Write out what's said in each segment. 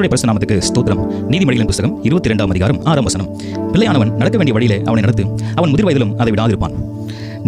கர்த்தருடைய பரிசு நாமத்துக்கு ஸ்தோத்திரம். நீதிமொழிகளின் புஸ்தகம் இருபத்தி ரெண்டாம் அதிகாரம் ஆறாம் வசனம். பிள்ளையானவன் நடக்க வேண்டிய வழியிலே அவனை நடத்து அவன் முதிர் வயதிலும் அதை விடாதிருப்பான்.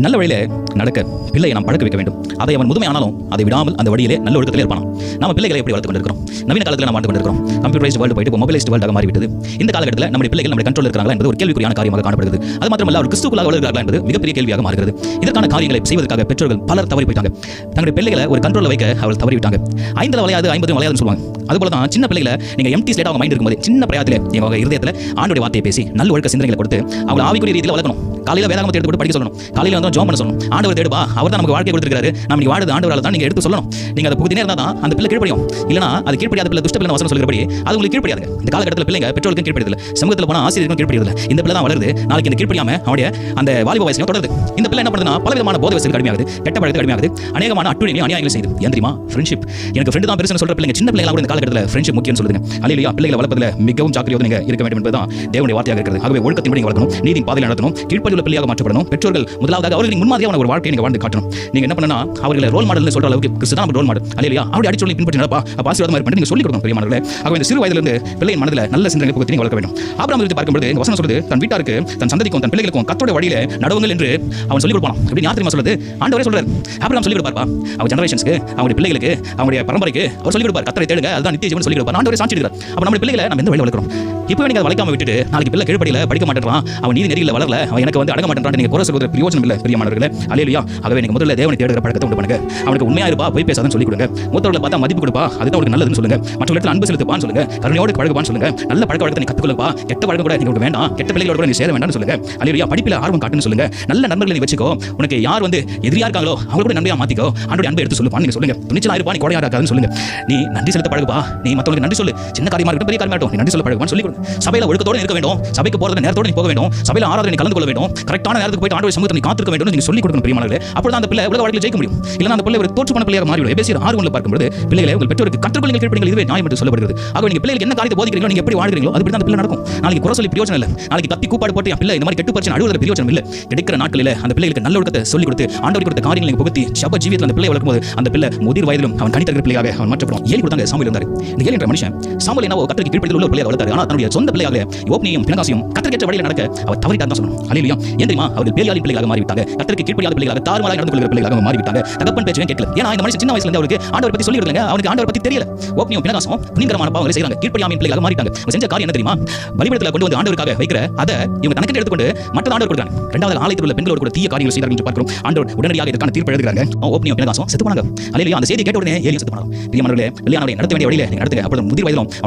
நல்ல வழியில நடக்க பிள்ளையை நாம் பழக்க வைக்க வேண்டும். அதை அவன் முதுமையானாலும் அதை விடாமல் அந்த வழியிலே நல்ல ஒழுக்கத்தில் இருப்பான் நம்ம பிள்ளைகளை எப்படி வளர்த்து கொண்டிருக்கிறோம்? நவீன காலத்தில் நாம் வாழ்ந்து கொண்டிருக்கிறோம். கம்ப்யூட்டரைஸ்ட் வேர்ல்டு போயிட்டு மொபைலைஸ்ட் வேர்ல்டாக மாறிவிட்டது. இந்த காலகட்டத்தில் நம்முடைய பிள்ளைகள் நம்முடைய கண்ட்ரோல் இருக்கிறாங்களா என்பது ஒரு கேள்விக்குரியான காரியமாக காணப்படுகிறது. அது மாத்திரமல்ல அவர் கிறிஸ்துக்குள்ளாக வளர்கிறார்களா என்பது மிகப்பெரிய கேள்வியாக மாறுகிறது. இதற்கான காரியங்களை செய்வதற்காக பெற்றோர்கள் பலர் தவறி போயிட்டாங்க. தங்களுடைய பிள்ளைகளை ஒரு கண்ட்ரோலில் வைக்க அவர்கள் தவறி விட்டாங்க ஐந்தில் வளையாது ஐம்பது வளையாதுன்னு சொல்லுவாங்க. அதுபோல தான் சின்ன பிள்ளைகளை நீங்க எம்டி ஸ்டேட் அவங்க மைண்ட் இருக்கும்போது சின்ன பிரயாத்தில் எங்க இருதயத்தில் ஆண்டுடைய வார்த்தையை பேசி நல்ல ஒழுக்க சிந்தனைகளை கொடுத்து அவங்களை ஆவிக்குரிய ரீதியில் வளர்க்கணும். காலையில் வேதாகமத்தை எடுத்து போட்டு படிக்க சொல்லணும். காலையில் வந்து ஜோம் பண்ண சொல்லணும். ஆண்டவர் தேடுபா அவர் தான் நமக்கு வாழ்க்கை கொடுத்துருக்காரு நம்ம நீங்க ஆண்டவரால் தான் நீங்கள் எடுத்து சொல்லணும். நீங்கள் அதை புகுதினே இருந்தால் தான் அந்த பிள்ளை கீழ்ப்படியும். இல்லைனா அது கீழ்ப்படியாத பிள்ளை துஷ்ட பிள்ளை வசனம் சொல்கிறபடி அது உங்களுக்கு கீழ்ப்படியாது. இந்த காலகட்டத்தில் பிள்ளைங்க பெற்றோருக்கும் கீழ்ப்படியதில்லை சமூகத்தில் போனால் ஆசிரியருக்கும் கீழ்ப்படியதில்லை இந்த பிள்ளை தான் வளருது. நாளைக்கு இந்த கீழ்ப்படியாம அவனுடைய அந்த வாலிப வயசையும் தொடருது. இந்த பிள்ளை என்ன பண்ணுதுன்னா பலவிதமான போதை வசதி கடுமையாகுது கெட்ட பழக்கத்து கடுமையாகுது அநேகமான அட்டுழியை அநியாயங்கள் செய்யுது. ஏன் தெரியுமா? ஃப்ரெண்ட்ஷிப் எனக்கு ஃப்ரெண்டு தான் பெருசுன்னு சொல்கிற பிள்ளைங்க சின்ன பிள்ளைங்களா கூட இந்த காலகட்டத்தில் ஃப்ரெண்ட்ஷிப் முக்கியம் சொல்லுங்க அல்லையா பிள்ளைகளை வளர்ப்பதில் மிகவும் ஜாக்கிரதையோடு நீங்கள் இருக்க வேண்டும் என்பதுதான் தேவனுடைய வார்த்தையாக இருக்கிறது. ஆகவே ஒழுக்கத்தின்படி நீங்க வளர்க்கணும். நீதி பாதையில் நடத்தணும். கீழ்ப்படி கீழ்ப்படியுள்ள பிள்ளையாக மாற்றப்படணும். பெற்றோர்கள் முதலாவதாக அவர்களின் முன்மாதிரியாக ஒரு வாழ்க்கையை நீங்க வாழ்ந்து காட்டணும். நீங்க என்ன பண்ணனா அவர்களை ரோல் மாடல்னு சொல்ற அளவுக்கு கிறிஸ்தான் ரோல் மாடல் இல்லையா? அவருடைய அடிச்சொல்லி பின்பற்றி நடப்பா அப்ப ஆசீர்வாதமா இருப்பேன் நீங்க சொல்லிக் கொடுக்கணும் பிரியமானவர்களே ஆகவே இந்த சிறு வயதிலிருந்து பிள்ளையின் மனதில் நல்ல சிந்தனை புகத்தி நீங்க வளர்க்க வேண்டும். ஆபிரகாம் இருந்து பார்க்கும்போது இந்த வசனம் சொல்றது தன் வீட்டாருக்கு தன் சந்ததிக்கும் தன் பிள்ளைகளுக்கும் கத்தோட வழியில நடவுங்கள் என்று அவன் சொல்லிக் கொடுப்பான் அப்படி யார் தெரியுமா சொல்றது? ஆண்டவரே சொல்றாரு ஆபிரகாம் சொல்லிக் கொடுப்பார்ப்பா அவங்க ஜெனரேஷன்ஸ்க்கு அவங்களுடைய பிள்ளைகளுக்கு அவங்களுடைய பரம்பரைக்கு அவர் சொல்லிக் கொடுப்பார். கத்தரை தேடுங்க அதுதான் நித்திய ஜீவன் சொல்லிக் கொடுப்பார். ஆண்டவரே சாட்சி எடுக்கிறார் அப்ப நம்ம பிள்ளைகளை நம்ம எந்த வழியில் வளர்க்கிறோம்? இப்போ நீங்க அதை வளைக்காம விட்டுட்டு நாளைக்கு பிள்ளை கீழ்படியில் படிக்க மாட்டேறான் அவன் நீதி நெறியில் வளரல. அவன் எனக்கு வந்து அடங்க மாட்டேன் நீங்க குறை சொல்வது பிரயோஜனம் இல்லை பிரியமானவர்களே அலையிலையா ஆகவே நீங்க முதல்ல தேவனை தேடுகிற பழக்கத்தை உண்டு பண்ணுங்க. அவனுக்கு உண்மையா இருப்பா போய் பேசாதன்னு சொல்லி கொடுங்க. மூத்தவர்களை பார்த்தா மதிப்பு கொடுப்பா அதுதான் உங்களுக்கு நல்லதுன்னு சொல்லுங்க. மற்ற இடத்துல அன்பு செலுத்துப்பான்னு சொல்லுங்க. கருணையோடு பழகுவான்னு சொல்லுங்க. நல்ல பழக்க வழக்கத்தை நீ கத்துக்கொள்ளப்பா. கெட்ட பழக்கம் கூட நீங்க வேண்டாம். கெட்ட பிள்ளைகளோட கூட நீ சேர வேண்டாம்னு சொல்லுங்க. அலையிலையா படிப்பில் ஆர்வம் காட்டுன்னு சொல்லுங்க. நல்ல நண்பர்களை நீ வச்சுக்கோ. உனக்கு யார் வந்து எதிரியா இருக்காங்களோ அவங்க கூட நன்மையா மாத்திக்கோ. ஆண்டோட அன்பை எடுத்து சொல்லுப்பான்னு நீங்க சொல்லுங்க. துணிச்சலா இருப்பா நீ கொடையா இருக்காதுன்னு சொல்லுங்க. நீ நன்றி செலுத்த பழகுப்பா. நீ மற்றவங்களுக்கு நன்றி சொல்லு. சின்ன காரியமா இருக்கட்டும் பெரிய காரியமா இருக்கட்டும். நன்றி சொல்ல பழகுவான்னு சொல்லி கொடுங்க சபையில ஒழுக்கத்தோட இருக்க வேண்டும். சபைக்கு போறது நேரத்தோடு நீ போக வேண்டும். சபையில் ஆராதனை கலந்து கொள்ள வேண்டும். கரெக்டான நேரத்துக்கு போயிட்டு ஆண்டோட சமூகத்தை காத்திருக்க வேண்டும் நீங்க சொல்லி கொடுக்கணும் பிரியமானவர்களே. அப்பதான் அந்த பிள்ளை உலக வாழ்க்கையில் ஜெயிக்க முடியும். இல்லைனா அந்த பிள்ளை ஒரு தோற்று தோற்றுமான பிள்ளையாக மாறிவிடும். எபேசியர் ஆறு ஒன்று பார்க்கும்போது பிள்ளைகளை உங்கள் பெற்றோருக்கு கற்றுக்கொள்ளுங்கள் கீழ்ப்படிங்கள் இதுவே நியாயம் என்று சொல்லப்படுகிறது. ஆக நீங்கள் பிள்ளைகளுக்கு என்ன காரியத்தை போதிக்கிறீங்களோ நீங்கள் எப்படி வாழ்கிறீங்களோ அதுபடி அந்த பிள்ளை நடக்கும். நாளைக்கு குறை சொல்லி பிரயோஜனம் இல்லை. நாளைக்கு தப்பி கூப்பாடு போட்டு என் பிள்ளை இந்த மாதிரி கெட்டு பரிச்சு அழுவதில் பிரயோஜனம் இல்லை. கிடைக்கிற நாட்களில் அந்த பிள்ளைகளுக்கு நல்ல ஒழுக்கத்தை சொல்லிக் கொடுத்து ஆண்டவர் கொடுத்த காரியங்களை நீங்க புகுத்தி சப ஜீவியத்தில் அந்த பிள்ளை வளர்க்கும் போது அந்த பிள்ளை முதிர் வயதிலும் அவன் கணித்தகிற பிள்ளையாக அவன் மாற்றப்படும். ஏழு கொடுத்தாங்க? சாமியில் இருந்தார். இந்த ஏழு என்ற மனுஷன் சாமியில் என்ன கத்திரிக்கு கீழ்ப்படியில் உள்ள ஒரு பிள்ளையை வளர்த்தாரு. ஆனால் தன்னுடைய சொந்த பிள்ளையாக ஓப்னியும் பினகாசியும் கத்திரிக்கேற்ற வழியில் நடக்க அவர் தவறிட்டார் தான் சொல்லணும். அலையிலையும் ஏன் தெரியுமா அவர்கள் பேலியாளி பிள்ளைகளாக மாறிவிட்டாங்க. கத்தருக்கு கீழ்ப்படியாத பிள்ளைகளாக தாறுமாறாக நடந்து கொள்கிற பிள்ளைகளாக மாறிவிட்டாங்க. தகப்பன் பேச்சையும் கேட்கல. ஏன்னா இந்த மனுஷன் சின்ன வயசுல அவருக்கு ஆண்டவர் பத்தி சொல்லி கொடுங்க அவனுக்கு ஆண்டவர் பத்தி தெரியல. ஓப்பனியும் பினகாசம் புனிதமான பாவங்களை செய்யறாங்க கீழ்ப்படியாமின் பிள்ளைகளாக மாறிட்டாங்க. செஞ்ச காரியம் என்ன தெரியுமா? பலிபடத்தில் கொண்டு வந்து ஆண்டவருக்காக வைக்கிற அதை இவங்க தனக்கு எடுத்துக்கொண்டு மற்ற ஆண்டவர் கொடுக்குறாங்க. ரெண்டாவது ஆலயத்தில் உள்ள பெண்களோடு கூட தீய காரியங்கள் செய்தார்கள் என்று பார்க்கிறோம். ஆண்டவர் உடனடியாக இதற்கான தீர்ப்பு எழுதுகிறாங்க. ஓப்பனியும் பினகாசம் செத்து போனாங்க. அலையிலையும் அந்த செய்தி கேட்ட உடனே ஏலியும் செத்து போனாங்க பிரியமானவர்களே வெளியானவரை நடத்த வேண்டிய வழியில் நீங்க நடத்துங்க. அப்பொழுது முதிர் வயதிலும்